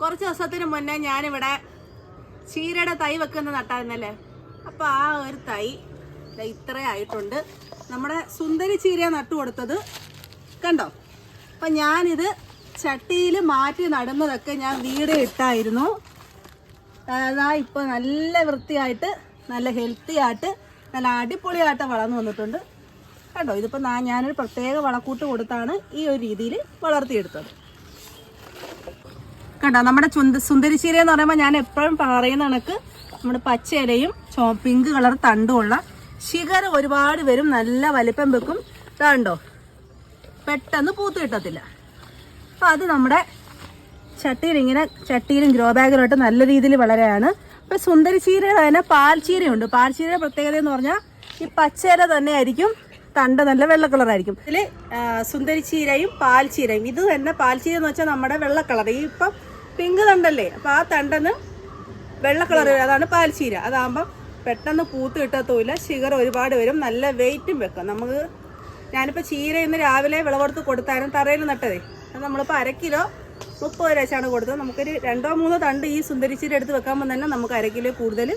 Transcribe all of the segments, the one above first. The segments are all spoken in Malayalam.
കുറച്ച് ദിവസത്തിന് മുന്നേ ഞാനിവിടെ ചീരയുടെ തൈ വെക്കുന്ന നട്ടായിരുന്നല്ലേ? അപ്പൊ ആ ഒരു തൈ ഇത്ര ആയിട്ടുണ്ട്. നമ്മുടെ സുന്ദരി ചീര നട്ടു കൊടുത്തത്. കണ്ടോ? അപ്പൊ ഞാനിത് ചട്ടിയിൽ മാറ്റി നടുന്നതൊക്കെ ഞാൻ വീട് ഇട്ടായിരുന്നു. അതാ ഇപ്പൊ നല്ല വൃത്തിയായിട്ട് നല്ല ഹെൽത്തി ആയിട്ട് നല്ല അടിപൊളിയായിട്ട് വളർന്നു വന്നിട്ടുണ്ട്. കണ്ടോ? ഇതിപ്പോൾ ഞാനൊരു പ്രത്യേക വളക്കൂട്ട് കൊടുത്താണ് ഈ ഒരു രീതിയിൽ വളർത്തിയെടുത്തത്. കണ്ടോ നമ്മുടെ ചുന്ത സുന്ദരിച്ചീര എന്ന് പറയുമ്പോൾ ഞാൻ എപ്പോഴും പറയുന്ന കണക്ക് നമ്മുടെ പച്ച ഇലയും ചോ പിങ്ക് കളർ തണ്ടുമുള്ള ശിഖർ ഒരുപാട് വരും നല്ല വലിപ്പം വെക്കും. കണ്ടോ പെട്ടെന്ന് പൂത്ത് കിട്ടത്തില്ല. അപ്പം അത് നമ്മുടെ ചട്ടിയിൽ ഇങ്ങനെ ചട്ടിയിലും ഗ്രോ ബാഗിലോട്ട് നല്ല രീതിയിൽ വളരെയാണ്. അപ്പം സുന്ദരി ചീരയുടെ തന്നെ പാൽച്ചീരയുണ്ട്. പാൽച്ചീരയുടെ പ്രത്യേകത എന്ന് പറഞ്ഞാൽ ഈ പച്ചയില തന്നെ ആയിരിക്കും തണ്ട് നല്ല വെള്ള കളറായിരിക്കും ഇതിൽ സുന്ദരി ചീരയും പാൽച്ചീരയും ഇത് തന്നെ പാൽച്ചീര എന്ന് വെച്ചാൽ നമ്മുടെ വെള്ള കളർ ഈ ഇപ്പം പിങ്ക് തണ്ടല്ലേ അപ്പം ആ തണ്ടെന്ന് വെള്ള കളർ അതാണ് പാൽ പാൽച്ചീര അതാകുമ്പം പെട്ടെന്ന് പൂത്ത് കിട്ടത്തുമില്ല ഷുഗർ ഒരുപാട് വരും. നല്ല വെയിറ്റും വെക്കും. നമുക്ക് ഞാനിപ്പോൾ ചീര ഇന്ന് രാവിലെ വിളവെടുത്ത് കൊടുത്തായിരുന്നു. തറയിൽ നട്ടതേ. അത് നമ്മളിപ്പോൾ അര കിലോ മുപ്പത് രൂപ കൊടുത്തത്. നമുക്കൊരു രണ്ടോ മൂന്നോ തണ്ട് ഈ സുന്ദരി ചീര എടുത്ത് വെക്കുമ്പോൾ തന്നെ നമുക്ക് അര കിലോ കൂടുതൽ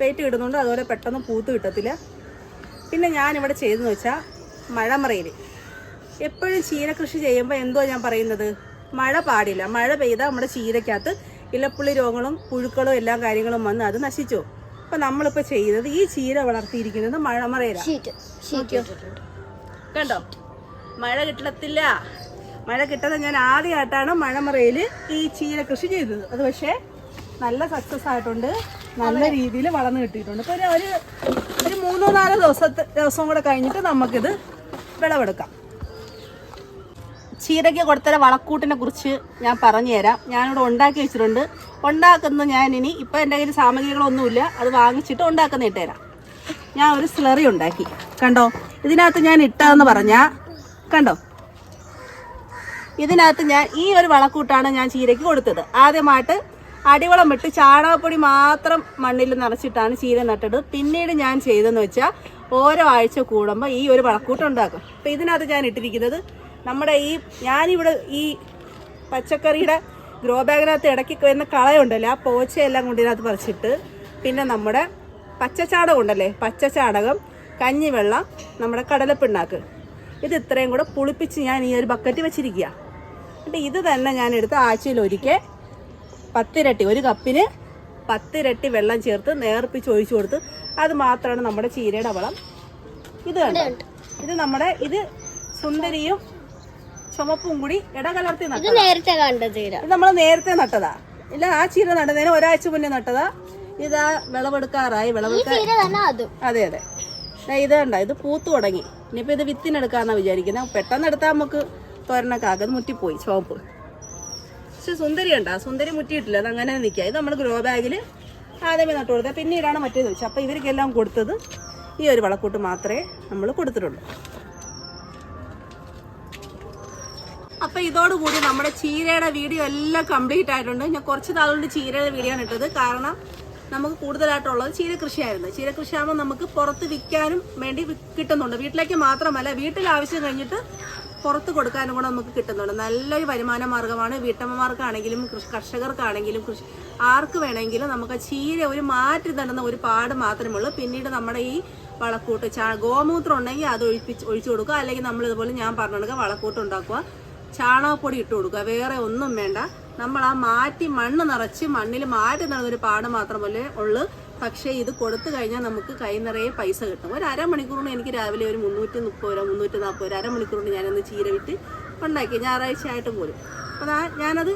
വെയിറ്റ് കിട്ടുന്നുണ്ട്. അതുപോലെ പെട്ടെന്ന് പൂത്ത് കിട്ടത്തില്ല. പിന്നെ ഞാനിവിടെ ചെയ്തെന്ന് വെച്ചാൽ മഴമറയിൽ എപ്പോഴും ചീര കൃഷി ചെയ്യുമ്പോൾ എന്തോ ഞാൻ പറയുന്നത്? മഴ പാടില്ല. മഴ പെയ്താൽ നമ്മുടെ ചീരക്കകത്ത് ഇലപ്പുള്ളി രോഗങ്ങളും പുഴുക്കളും എല്ലാ കാര്യങ്ങളും വന്ന് അത് നശിച്ചു അപ്പം നമ്മളിപ്പോൾ ചെയ്തത് ഈ ചീര വളർത്തിയിരിക്കുന്നത് മഴമറയിലാണ് കണ്ടോ? മഴ കിട്ടത്തില്ല. മഴ കിട്ടാതെ ഞാൻ ആദ്യമായിട്ടാണ് മഴമറയിൽ ഈ ചീര കൃഷി ചെയ്തത്. അത് പക്ഷേ നല്ല സക്സസ് ആയിട്ടുണ്ട്. നല്ല രീതിയിൽ വളർന്നു കിട്ടിയിട്ടുണ്ട്. ഇപ്പോൾ ഒരു ഒരു മൂന്നോ നാലോ ദിവസത്തെ ദിവസം കൂടെ കഴിഞ്ഞിട്ട് നമുക്കിത് വിളവെടുക്കാം. ചീരയ്ക്ക് കൊടുത്തര വളക്കൂട്ടിനെ കുറിച്ച് ഞാൻ പറഞ്ഞു തരാം ഞാനിവിടെ ഉണ്ടാക്കി വെച്ചിട്ടുണ്ട്. ഉണ്ടാക്കുന്ന ഇനി ഇപ്പം എന്റെ കയ്യിൽ സാമഗ്രികളൊന്നുമില്ല. അത് വാങ്ങിച്ചിട്ട് ഉണ്ടാക്കുന്ന ഇട്ടുതരാം ഞാൻ ഒരു സ്ലറി ഉണ്ടാക്കി. കണ്ടോ? ഇതിനകത്ത് ഞാൻ ഇട്ടതെന്ന് പറഞ്ഞാൽ കണ്ടോ? ഇതിനകത്ത് ഞാൻ ഈ ഒരു വളക്കൂട്ടാണ് ഞാൻ ചീരയ്ക്ക് കൊടുത്തത്. ആദ്യമായിട്ട് അടിവളം ഇട്ട് ചാണകപ്പൊടി മാത്രം മണ്ണിൽ നിറച്ചിട്ടാണ് ചീര നട്ടത്. പിന്നീട് ഞാൻ ചെയ്തതെന്ന് വെച്ചാൽ ഓരോ ആഴ്ച കൂടുമ്പോൾ ഈ ഒരു വളക്കൂട്ടം ഉണ്ടാക്കും. അപ്പം ഇതിനകത്ത് ഞാൻ ഇട്ടിരിക്കുന്നത് നമ്മുടെ ഈ ഞാനിവിടെ ഈ പച്ചക്കറിയുടെ ഗ്രോ ബാഗിനകത്ത് ഇടയ്ക്ക് വരുന്ന കളയുണ്ടല്ലോ ആ പോച്ചയെല്ലാം കൊണ്ട് ഇതിനകത്ത് പറിച്ചിട്ട് പിന്നെ നമ്മുടെ പച്ചച്ചാണകം ഉണ്ടല്ലേ പച്ചച്ചാണകം കഞ്ഞിവെള്ളം നമ്മുടെ കടലപ്പിണ്ണാക്ക്. ഇത് ഇത്രയും കൂടെ പുളിപ്പിച്ച് ഞാൻ ഈ ഒരു ബക്കറ്റ് വെച്ചിരിക്കുക എന്നിട്ട് ഇത് തന്നെ ഞാൻ എടുത്ത് ആഴ്ചയിൽ ഒരിക്കൽ പത്തിരട്ടി ഒരു കപ്പിന് പത്തിരട്ടി വെള്ളം ചേർത്ത് നേർപ്പിച്ച് ഒഴിച്ചു കൊടുത്ത് അത് മാത്രമാണ് നമ്മുടെ ചീരയുടെ വളം. ഇത് കണ്ടോ? ഇത് നമ്മുടെ ഇത് സുന്ദരിയും ചുമപ്പും കൂടി ഇടകലർത്തി നട്ടത്. നേരത്തെ ഇത് നമ്മൾ നേരത്തെ നട്ടതാ. ഇല്ല ആ ചീര നട്ടതിന് ഒരാഴ്ച മുന്നേ നട്ടതാ. ഇതാ വിളവെടുക്കാറായി വിളവെടുക്കാൻ അതും. അതെ ഇത് കണ്ട? ഇത് പൂത്തു തുടങ്ങി. ഇനിയിപ്പോൾ ഇത് വിത്തിനെടുക്കാന്നാ വിചാരിക്കുന്നത് പെട്ടെന്ന് എടുത്താൽ നമുക്ക് തോരനൊക്കെ മുറ്റിപ്പോയി ചുവപ്പ് പക്ഷെ സുന്ദരി ഉണ്ടാ. സുന്ദരി മുറ്റിയിട്ടില്ല. അത് അങ്ങനെ നിൽക്കുക. ഇത് നമ്മൾ ഗ്രോ ബാഗിൽ ആദ്യമേ നട്ടു കൊടുത്തത് പിന്നീടാണ് മറ്റേത് വെച്ചത്. അപ്പോൾ ഇവർക്കെല്ലാം കൊടുത്തത് ഈ ഒരു വളക്കൂട്ട് മാത്രമേ നമ്മൾ കൊടുത്തിട്ടുള്ളൂ. അപ്പൊ ഇതോടുകൂടി നമ്മുടെ ചീരയുടെ വീഡിയോ എല്ലാം കംപ്ലീറ്റ് ആയിട്ടുണ്ട്. ഞാൻ കുറച്ച് നാളുകൊണ്ട് ചീരയുടെ വീഡിയോ ആണ് ഇട്ടത്. കാരണം നമുക്ക് കൂടുതലായിട്ടുള്ളത് ചീരകൃഷിയായിരുന്നു ചീരകൃഷി ആകുമ്പോൾ കൃഷിയാകുമ്പോൾ നമുക്ക് പുറത്ത് വിൽക്കാനും വേണ്ടി കിട്ടുന്നുണ്ട്. വീട്ടിലേക്ക് മാത്രമല്ല വീട്ടിൽ ആവശ്യം കഴിഞ്ഞിട്ട് പുറത്ത് കൊടുക്കാനും കൂടെ നമുക്ക് കിട്ടുന്നുണ്ട്. നല്ലൊരു വരുമാന മാർഗമാണ് വീട്ടമ്മമാർക്കാണെങ്കിലും കൃഷി കർഷകർക്കാണെങ്കിലും കൃഷി ആർക്ക് വേണമെങ്കിലും നമുക്ക് ചീര ഒരു മാറ്റി തരുന്ന ഒരു പാട് മാത്രമേ ഉള്ളൂ. പിന്നീട് നമ്മുടെ ഈ വളക്കൂട്ട് ചാ ഗോമൂത്രം ഉണ്ടെങ്കിൽ അത് ഒഴിപ്പിച്ച് ഒഴിച്ചു കൊടുക്കുക. അല്ലെങ്കിൽ നമ്മൾ ഇതുപോലെ ഞാൻ പറഞ്ഞെടുക്കുക വളക്കൂട്ട് ഉണ്ടാക്കുക. ചാണകപ്പൊടി ഇട്ട് കൊടുക്കുക. വേറെ ഒന്നും വേണ്ട. നമ്മൾ ആ മാറ്റി മണ്ണ് നിറച്ച് മണ്ണിൽ മാറ്റി നടന്നൊരു പാട് മാത്രമല്ലേ ഉള്ളു. പക്ഷേ ഇത് കൊടുത്തു കഴിഞ്ഞാൽ നമുക്ക് കൈ നിറയെ പൈസ കിട്ടും. ഒരു അരമണിക്കൂറിന് എനിക്ക് രാവിലെ ഒരു മുന്നൂറ്റി മുപ്പത് രൂപ മുന്നൂറ്റി നാൽപ്പത് രൂപ അരമണിക്കൂറിന് ഞാനൊന്ന് ചീര വിറ്റ് ഉണ്ടാക്കി ഞായറാഴ്ച ആയിട്ട് പോലും അപ്പോൾ ആ ഞാനത്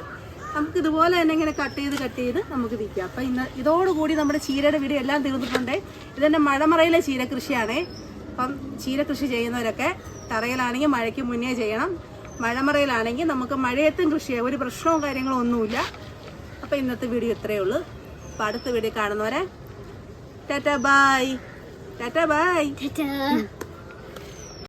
നമുക്ക് ഇതുപോലെ തന്നെ ഇങ്ങനെ കട്ട് ചെയ്ത് കട്ട് ചെയ്ത് നമുക്ക് വിൽക്കാം. അപ്പം ഇന്ന് ഇതോടുകൂടി നമ്മുടെ ചീരയുടെ വീട് എല്ലാം തീർന്നിട്ടുണ്ട്. ഇതെന്റെ മഴമറയിലെ ചീര കൃഷിയാണേ അപ്പം ചീര കൃഷി ചെയ്യുന്നവരൊക്കെ തറയിലാണെങ്കിൽ മഴയ്ക്ക് മുന്നേ ചെയ്യണം. മഴമറയിലാണെങ്കിൽ നമുക്ക് മഴയത്തും കൃഷി ചെയ്യാം. ഒരു പ്രശ്നവും കാര്യങ്ങളോ ഒന്നുമില്ല. അപ്പോൾ ഇന്നത്തെ വീഡിയോ ഇത്രയേ ഉള്ളൂ. അപ്പോൾ അടുത്ത വീഡിയോ കാണുന്നവരെ tata bye tata bye tata